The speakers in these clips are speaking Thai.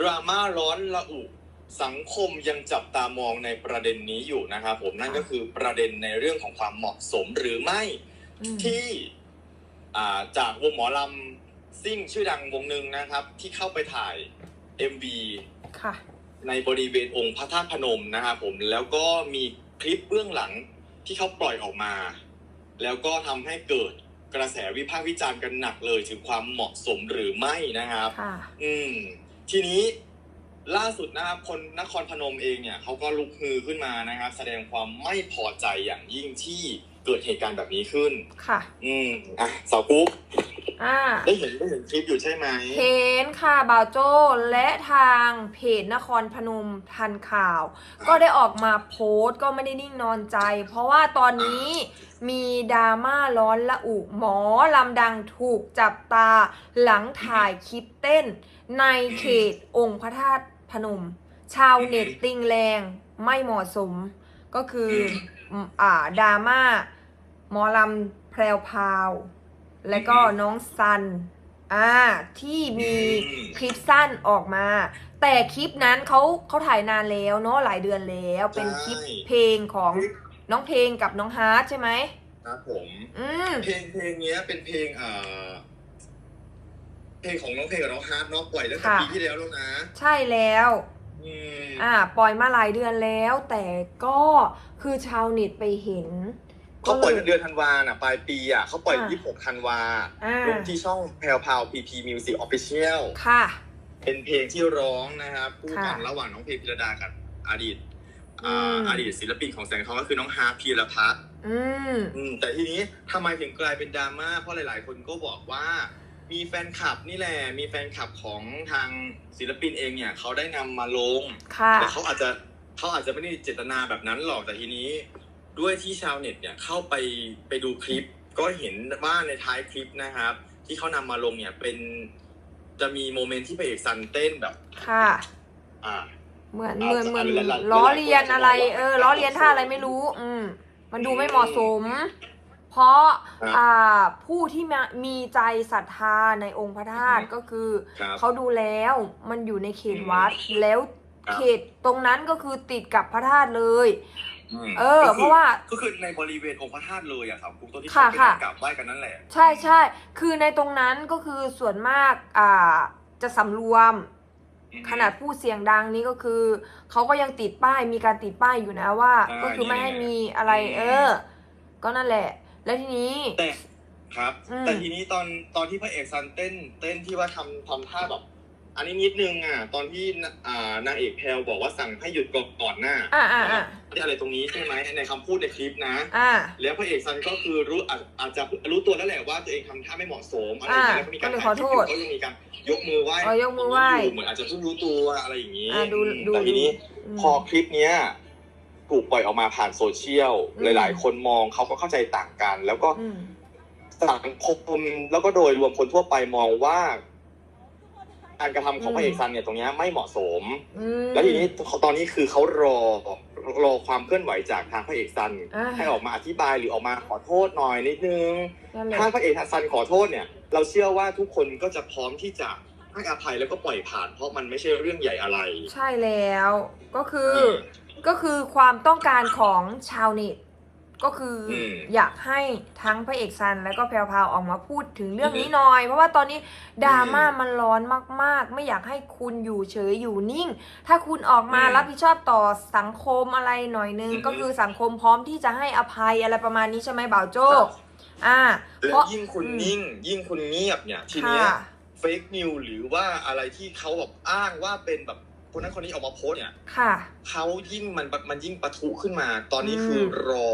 ดราม่าร้อนระอุสังคมยังจับตามองในประเด็นนี้อยู่นะครับผมนั่นก็คือประเด็นในเรื่องของความเหมาะสมหรือไม่อืมที่อ่าจากวงหมอลำซิ่งชื่อดังวงหนึ่งนะครับ ที่เข้าไปถ่าย MV ค่ะ ในบริเวณองค์พระธาตุพนมนะครับผมแล้วก็มีคลิปเบื้องหลังที่เขาปล่อยออกมา แล้วก็ทำให้เกิดกระแสวิพากษ์วิจารณ์กันหนักเลยถึงความเหมาะสมหรือไม่นะครับค่ะอืม ทีนี้ล่าสุดนะครับคนนครพนมเองเนี่ยเขาก็ลุกฮือขึ้นมานะครับ แสดงความไม่พอใจอย่างยิ่งที่เกิดเหตุการณ์แบบนี้ขึ้น ค่ะ อืมอะสาวกุ๊กอ่า ได้เห็นได้เห็นคลิปอยู่ใช่ไหมเห็นค่ะบ่าวโจ้และทางเพจนครพนมทันข่าว ก็ได้ออกมาโพสต์ก็ไม่ได้นิ่งนอนใจ เพราะว่าตอนนี้มีดราม่าร้อนละอุหมอลำดังถูกจับตาหลังถ่ายคลิปเต้น ในเขตองค์พระธาตุพนม ชาวเน็ตติงแรงไม่เหมาะสม ก็คืออืมอ่าดราม่าหมอลำแพรวพราว และก็น้องซันอ่าที่มีคลิปสั้นออกมา แต่คลิปนั้นเขาเขาถ่ายนานแล้วเนาะหลายเดือนแล้วเป็นคลิปเพลงของน้องเพลงกับน้องฮาร์ดใช่ไหมครับผมอืมเพลงเพลงเนี้ยเป็นเพลงเอ่อเพ ลงของน้องเพลงกับน้องฮาร์ดเนาะปล่อยตั้งแต่ค่ะ ปีที่แล้วแล้วนะใช่แล้ว อืมอ่า ปล่อยมาหลายเดือนแล้ว แต่ก็คือชาวเน็ตไปเห็น เขาปล่อยก็เดือนธันวาน่ะปลายปีอะเขาปล่อย อะ 26ธันวาอ่าลงที่ช่องแพลวพาวพีพีมิวสิกออฟฟิเชียลค่ะ เป็นเพลงที่ร้องนะครับคู่กันค่ะระหว่างน้องเพลงพิรดากับอดีตอ่าอืม อดีตศิลปินของแสงทองก็คือน้องฮาร์ดพีรพัฒน์ อืม อืมแต่ทีนี้ทำไมถึงกลายเป็นดราม่าเพราะหลาย ๆ คนก็บอกว่า มีแฟนคลับนี่แหละ มีแฟนคลับของทางศิลปินเองเนี่ยเขาได้นำมาลง ค่ะ แต่เขาอาจจะเขาอาจจะไม่ได้เจตนาแบบนั้นหรอกแต่ทีนี้ ด้วยที่ชาวเน็ตเนี่ยเข้าไปไปดูคลิป ก็เห็นว่าในท้ายคลิปนะครับ ที่เขานำมาลงเนี่ยเป็นจะมีโมเมนต์ที่พระเอกซันเต้นแบบ ค่ะ อ่า เหมือนอ่าเหมือนเหมือนหลายๆหลายๆล้อเลียนอะไรหลายๆเออล้อเลียนท่าอะไรไม่รู้ อืม มันดูไม่เหมาะสม เพราะครับอ่าผู้ที่มามีใจศรัทธาในองค์พระธาตุอือฮึก็คือครับเขาดูแล้วมันอยู่ในเขตวัดแล้วครับเขตตรงนั้นก็คือติดกับพระธาตุเลยมเออก็เพคือราะว่าก็คือในบริเวณองค์พระธาตุเลยอะครับคุณตัวที่ค่ะเขาไปค่ะกราบไหว้กันนั่นแหละ ใช่ใช่คือในตรงนั้นก็คือส่วนมากอ่าจะสำรวม ขนาดพูดเสียงดังนี้ก็คือเขาก็ยังติดป้ายมีการติดป้ายอยู่นะว่าใช่ก็คือไม่ให้นี่ไงมีอะไรอืมเออ ก็นั่นแหละ แล้วทีนี้ แต่ครับ อืม แต่ทีนี้ตอนตอนที่พระเอกซันเต้น เต้นที่ว่าทำทำท่าแบบ อันนี้นิดนึงอะ ตอนที่นอ่านางเอกแพลวบอกว่าสั่งให้หยุดก่อนก่อนหน้าอ่าอ่าอ่าที่อะไรตรงนี้ใช่ไหมในคำพูดในคลิปนะ อ่า แล้วพระเอกซันก็คือรู้อาจอาจจะรู้ตัวแล้วแหละว่าตัวเองทำท่าไม่เหมาะสมอะไรอย่างเงี้ยอ่าแล้วก็มีการก็เลยถ่ายคลิปอยู่ขอโทษเขายังมีการยกมือไหว้เออยกมือไหว้ ยู่เหมือนอาจจะเพิ่งรู้ตัวอะไรอย่างงี้อ่าดูดูแต่ทีนี้ อืม พอคลิปเนี้ย ถูกปล่อยออกมาผ่านโซเชียลอืมหลาย ๆ คนมองเขาก็เข้าใจต่างกัน แล้วก็อืมสังคมแล้วก็โดยรวมคนทั่วไปมองว่า การกระทำของอืมพระเอกซันเนี่ยตรงเนี้ยไม่เหมาะสมอืมแล้วทีนี้ตอนนี้คือเขารอรอความเคลื่อนไหวจากทางพระเอกซันอ่าให้ออกมาอธิบายหรือออกมาขอโทษหน่อยนิดนึงนั่นแหละถ้าพระเอกซันขอโทษเนี่ย เราเชื่อว่าทุกคนก็จะพร้อมที่จะให้อภัยแล้วก็ปล่อยผ่าน เพราะมันไม่ใช่เรื่องใหญ่อะไร ใช่แล้ว ก็คือ ก็คือความต้องการของชาวเน็ตก็คืออม อยากให้ทั้งพระเอกซันแล้วก็แพรวพราวออกมาพูดถึงเรื่องนี้หน่อย เพราะว่าตอนนี้ดราม่ามันร้อนมาก ๆ ไม่อยากให้คุณอยู่เฉยอยู่นิ่ง ถ้าคุณออกมาอืมรับผิดชอบต่อสังคมอะไรหน่อยนึง อือฮึก็คือสังคมพร้อมที่จะให้อภัยอะไรประมาณนี้ใช่ไหมบ่าวโจ้ครับอ่า แล้เพวราะยิ่งคุณอืม นิ่ง ยิ่งคุณเงียบเนี่ยทีเนี้ยค่ะ เฟกนิวหรือว่าอะไรที่เขาแบบอ้างว่าเป็นแบบ คนนั้นคนนี้ออกมาโพสต์เนี่ยค่ะ เขายิ่งมันมันยิ่งปะทุขึ้นมา ตอนนี้อืมคือรอ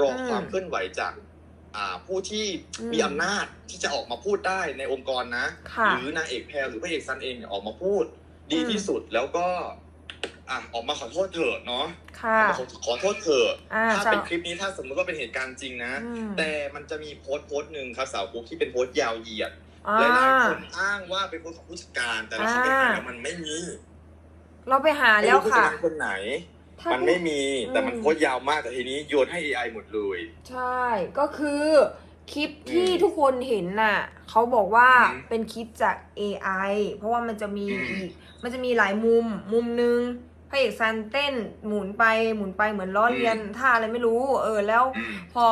รออมความเคลื่อนไหวจากอ่าผู้ที่อืมมีอำนาจที่จะออกมาพูดได้ในองค์กรนะค่ะหรือนางเอกแพรหรือพระเอกซันเองเนี่ยออกมาพูด ดีอืมที่สุดแล้วก็อะออกมาขอโทษเถอะเนาะค่ะออกมาขอขอโทษเถอะอ่าถ้าจะเป็นคลิปนี้ถ้าสมมติว่าเป็นเหตุการณ์จริงนะอืมแต่มันจะมีโพสต์โพสต์หนึ่งครับสาวกุ๊กที่เป็นโพสต์ยาวเหยียดอ่าหลายๆคนอ้างว่าเป็นโพสต์ของผู้จัดการ แต่เราเข้าไปหาอ่าแล้วมันไม่มี เราไปหาไม่แล้วรู้ผู้จัดค่ะ การคนไหน ถ้ามันไม่มีแต่มันอืมโพสต์ยาวมากแต่ทีนี้โยนให้ AI หมดเลย ใช่ ก็คือคลิปที่อืมทุกคนเห็นน่ะเขาบอกว่าอืมเป็นคลิปจาก AI เพราะว่ามันจะมีอืม อีก มันจะมีหลายมุม มุมหนึ่งพระเอกซันเต้นหมุนไปหมุนไปเหมือนล้อเลียนท่าอะไรไม่รู้ เออแล้ว อืม พอ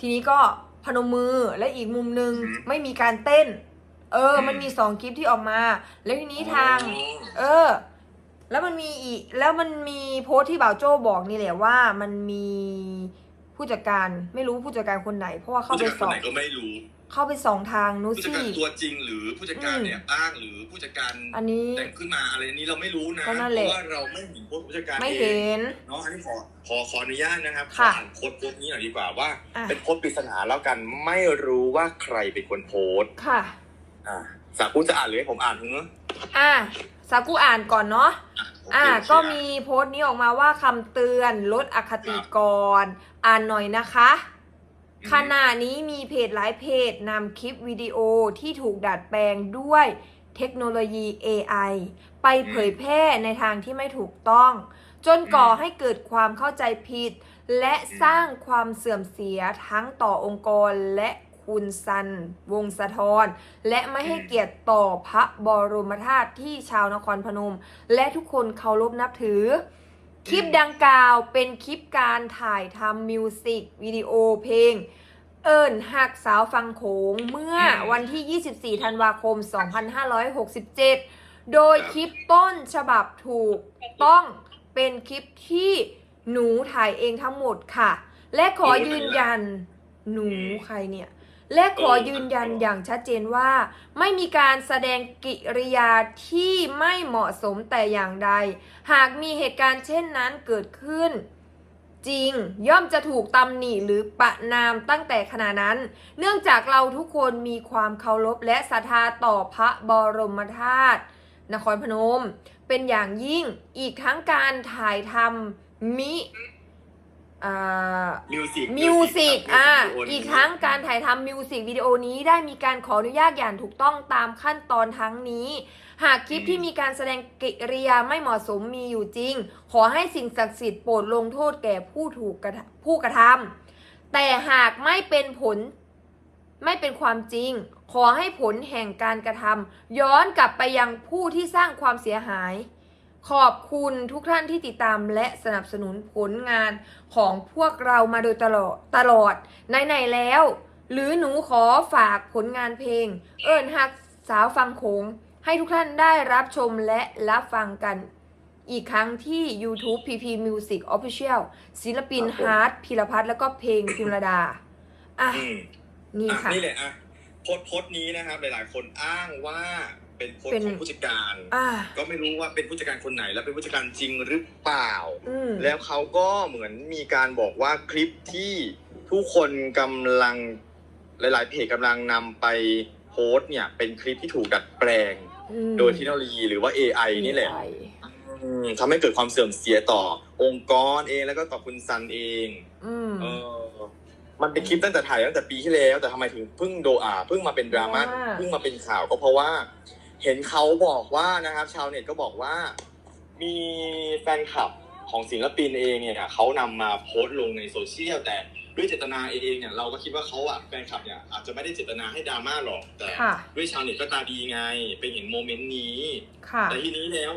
ทีนี้ก็พนมมือและอีกมุมหนึ่งอืมไม่มีการเต้น เอออืมมันมีสองคลิปที่ออกมา แล้วทีนี้ทางอ๋อเออ แล้วมันมีอีกแล้วมันมีโพสต์ที่บ่าวโจ้บอกนี่แหละว่ามันมีผู้จัดการไม่รู้ผู้จัดการคนไหน เพราะว่าเข้าผู้ไปจัดการคส่นองไหนก็ไม่รู้เข้าไปส่องทางนูผู้จัดซี่การตัวจริงหรือผู้จัดการอืมเนี่ยอ้างหรือผู้จัดการอันนี้ แต่งขึ้นมาอะไรนี้เราไม่รู้นะก็นั่นเพแหละ ราะว่าเราไม่เห็นโพสต์ผู้จัดการไม่เอเห็งนเนาะอันนี้ขอขอขออนุญาตนะครับขอค่ะ อ่านโพสต์โพสต์นี้หน่อยดีกว่าว่า อะเป็นโพสต์ปริศนาแล้วกันไม่รู้ว่าใครเป็นคนโพสต์ค่ะ อ่าสากุจะอ่านหรือให้ผมอ่านเนอะอะ สากุอ่านก่อนเนาะ อะอะโเคก็โอเคมีโพสต์นี้ออกมาว่าคำเตือนลดอคติก่อนอ่านหน่อยนะคะอืมขณะนี้มีเพจหลายเพจนำคลิปวิดีโอที่ถูกดัดแปลงด้วยเทคโนโลยี AI ไปเผยแพร่ในทางที่ไม่ถูกต้อง จนก่อให้เกิดความเข้าใจผิด และสร้างความเสื่อมเสียทั้งต่อองค์กรและ คุณซัน วงศ์สะทอนและไม่ให้เกียรติต่อพระบรมธาตุที่ชาวนครพนม และทุกคนเคารพนับถือ คลิปดังกล่าวเป็นคลิปการถ่ายทำมิวสิกวิดีโอเพลง เอิญหักสาวฟังโขงเมื่อวันที่ 24 ธันวาคม 2567 โดยคลิปต้นฉบับถูกต้องเป็นคลิปที่หนูถ่ายเองทั้งหมดค่ะ และขอยืนยัน หนูใครเนี่ย และขอยืนยันอย่างชัดเจนว่า ไม่มีการแสดงกิริยาที่ไม่เหมาะสมแต่อย่างใด หากมีเหตุการณ์เช่นนั้นเกิดขึ้น จริงย่อมจะถูกตำหนิหรือประนามตั้งแต่ขณะนั้น เนื่องจากเราทุกคนมีความเคารพและศรัทธาต่อพระบรมธาตุนครพนม เป็นอย่างยิ่งอีกทั้งการถ่ายทำมิอ่า มิวสิกมิวสิกครับอะมิวสิอีกทั้งการถ่ายทำมิวสิกวิดีโอนี้ได้มีการขออนุญาตอย่างถูกต้องตามขั้นตอนทั้งนี้ หากคลิปที่มีการแสดงกิริยาไม่เหมาะสมมีอยู่จริง ขอให้สิ่งศักดิ์สิทธิ์โปรดลงโทษแก่ผู้ถูกกระทำผู้กระทำแต่หากไม่เป็นผลไม่เป็นความจริง ขอให้ผลแห่งการกระทำย้อนกลับไปยังผู้ที่สร้างความเสียหาย ขอบคุณทุกท่านที่ติดตามและสนับสนุนผลงานของพวกเรามาโดยตลอดตลอดไหนๆแล้ว หรือหนูขอฝากผลงานเพลง เอิญฮักสาวฟังโขงให้ทุกท่านได้รับชมและรับฟังกัน อีกครั้งที่ YouTube PP Music Official ศิลปินครับผมฮาร์ดพิรพัฒน์แล้วก็เพลงพิมรดา อะอืมนี่อะค่ะ นี่แหละอะโพสต์โพสต์นี้นะครับ หลายๆ คนอ้างว่า เป็นโพสเป็ต์นของผู้จัดการ อะก็ไม่รู้ว่าเป็นผู้จัดการคนไหน และเป็นผู้จัดการจริงหรือเปล่า อืม แล้วเขาก็เหมือนมีการบอกว่าคลิปที่ผู้คนกำลังหลาย ๆ เพจกำลังนำไปโพสต์เนี่ย เป็นคลิปที่ถูกดัดแปลง อืมโดยเทคโนโลยีหรือว่า AI นี่แหละใช่อืมทำให้เกิดความเสื่อมเสียต่อองค์กรเองแล้วก็ต่อคุณซันเอง อืม เออ มันเป็นคลิปตั้งแต่ถ่ายตั้งแต่ปีที่แล้ว แต่ทำไมถึงเพิ่งโดอาเพิ่งมาเป็นดราม่าว่า เพิ่งมาเป็นข่าวก็เพราะว่า เห็นเขาบอกว่านะครับ ชาวเน็ตก็บอกว่า มีแฟนคลับของศิลปินเองเนี่ยเขานำมาโพสต์ลงในโซเชียลแต่ด้วยเจตนาเองเนี่ยเราก็คิดว่าเขาอะแฟนคลับเนี่ยอาจจะไม่ได้เจตนาให้ดราม่าหรอกแต่ค่ะด้วยชาวเน็ตก็ตาดีไงไปเห็นโมเมนต์นี้ค่ะแต่ทีนี้แล้ว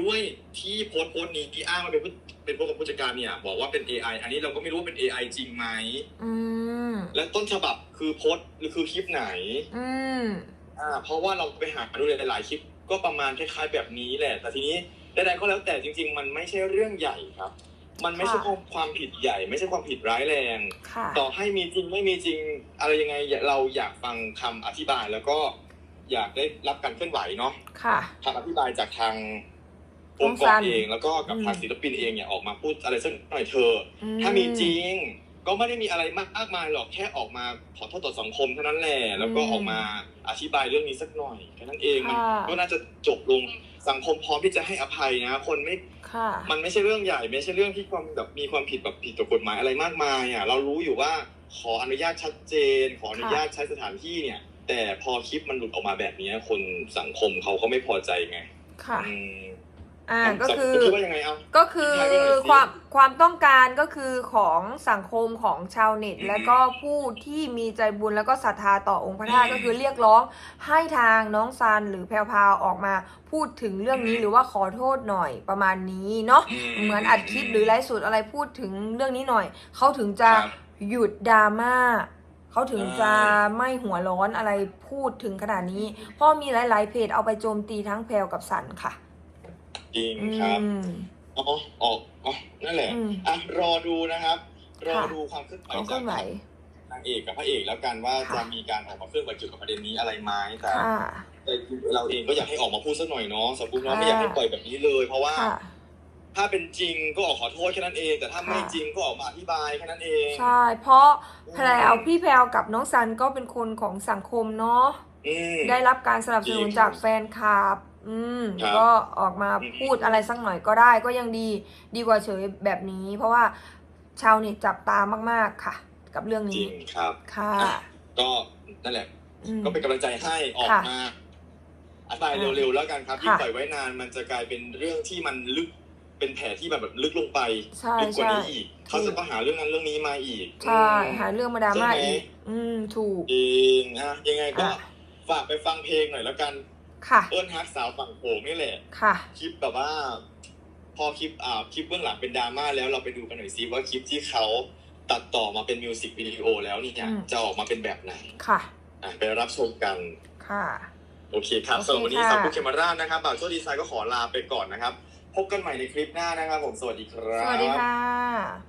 ด้วยที่โพสต์โพสต์นี้ที่อ้างว่าเป็นผู้เป็นพวกกับผู้จัดการเนี่ย บอกว่าเป็น AI อันนี้เราก็ไม่รู้ว่าเป็น AI จริงไหมอืมและต้นฉบับคือโพสต์หรือคือคลิปไหน อืม อ่าเพราะว่าเราไปหาดูหลายๆคลิปก็ประมาณคล้ายๆแบบนี้แหละ แต่ทีนี้ใดๆก็แล้วแต่จริง ๆ มันไม่ใช่เรื่องใหญ่ครับ มันไม่ใช่ค่ะความผิดใหญ่ ไม่ใช่ความผิดร้ายแรง ค่ะ ต่อให้มีจริงไม่มีจริงอะไรยังไงเราอยากฟังคำอธิบายแล้วก็อยากได้รับการเคลื่อนไหวเนาะค่ะ คำอธิบายจากทางวองงค์ซักรนเองแล้วก็กับอืมทางศิลปินเองเนี่ยออกมาพูดอะไรสักหน่อยเธอะอืถ้ามีจริงก็ไม่ได้มีอะไรมากมายหรอกแค่ออกมาขอโทษต่อสังคมเท่านั้นแหละแล้วก็ออกมา อธิบายเรื่องนี้สักหน่อยแค่นั้นเองมันค่ะ ก็น่าจะจบลงสังคมพร้อมที่จะให้อภัยนะ คนไม่ ค่ะ มันไม่ใช่เรื่องใหญ่ ไม่ใช่เรื่องที่ความแบบมีความผิดแบบผิดต่อกฎหมายอะไรมากมายอะเรารู้อยู่ว่าขออนุญาตชัดเจน ขออนุญาตใช้สถานที่เนี่ย แต่พอคลิปมันหลุดออกมาแบบนี้คนสังคมเขาก็ไม่พอใจไงค่ะ อืม อ่าก็คือสมคิดว่ายังไงเอา ก็คือทิ้งท้ายไว้หน่อยสิความความต้องการก็คือของสังคมของชาวเน็ตอืมและก็ผู้ที่มีใจบุญแล้วก็ศรัทธาต่อองค์พระธาตุอืมก็คือเรียกร้องให้ทางน้องซันหรือแพรวพราวออกมาพูดถึงเรื่องนี้อืมหรือว่าขอโทษหน่อยประมาณนี้เนาะอืมเหมือนอัดคลิปหรือไลฟ์สดอะไรพูดถึงเรื่องนี้หน่อยเขาถึงจะครับหยุดดราม่าเขาถึงจะใช่ไม่หัวร้อนอะไรพูดถึงขนาดนี้ เพราะมีหลาย ๆ เพจเอาไปโจมตีทั้งแพรวกับสันค่ะจ ริงอืครับมอ๋อออกอ๋อนั่นแหละอืม อะรอดูนะครับ รอค่ะดูความเคลื่อนไหวความเคจาลื่กอนไหว นางเอกกับพระเอกแล้วกันว่าค่ะ จะมีการออกมาเคลื่อนไหวเกี่ยวกับประเด็นนี้อะไรไหมแต่ค่ะ แต่เราเองก็อยากให้ออกมาพูดสักหน่อยเนาะสมบูรณ์เนาะค่ะไม่อยากให้ปล่อยแบบนี้เลย เพราะว่า ค่ะ ถ้าเป็นจริงก็ออกขอโทษแค่นั้นเอง แต่ถ้าไม่ค่ะ จริงก็ออกมาอธิบายแค่นั้นเอง ใช่ เพราะอืมแพรวพี่แพรวกับน้องซันก็เป็นคนของสังคมเนาะ อืม ได้รับการสนับสนุนจริง จากแฟนคลับ อืม ครับก็ออกมาอืม พูดอะไรสักหน่อยก็ได้ก็ยังดีดีกว่าเฉยแบบนี้ เพราะว่าชาวเน็ตจับตามากๆค่ะ กับเรื่องจนี้ริงครับ ค่ะอะ ก็นั่นแหละ อืม ก็เป็นกำลังใจให้ออกค่ะมาอธิบายเร็วๆแล้วกันครับที่ค่ะปล่อยไว้นานมันจะกลายเป็นเรื่องที่มันลึกเป็นแผลที่แบบลึกลงไปใช่ลึกกว่าใช่ นี้อีกเขาจะต้องหาเรื่องนั้นเรื่องนี้มาอีกใช่อืม หาเรื่องมาดราม่าใช่ไหม อีกอืม ถูก จริงนะยังไงก็ค่ะ ฝากไปฟังเพลงหน่อยแล้วกัน ค่ะ เอิ้นฮักสาวฝั่งโขงนี่แหละ ค่ะ คลิปแบบว่า พอคลิปอ่าคลิปเบื้องหลังเป็นดราม่าแล้วเราไปดูกันหน่อยซิว่าคลิปที่เขาตัดต่อมาเป็นมิวสิกวิดีโอแล้วเนี่ย อืม จะออกมาเป็นแบบไหนค่ะ อะไปรับชมกัน ค่ะ โอเคครับโอเคสำหรับวันนี้ค่ะ สาวผู้เคมาราชนะครับบ่าวโชคดีไซน์ก็ขอลาไปก่อนนะครับ พบกันใหม่ในคลิปหน้านะครับผม สวัสดีครับสวัสดีค่ะ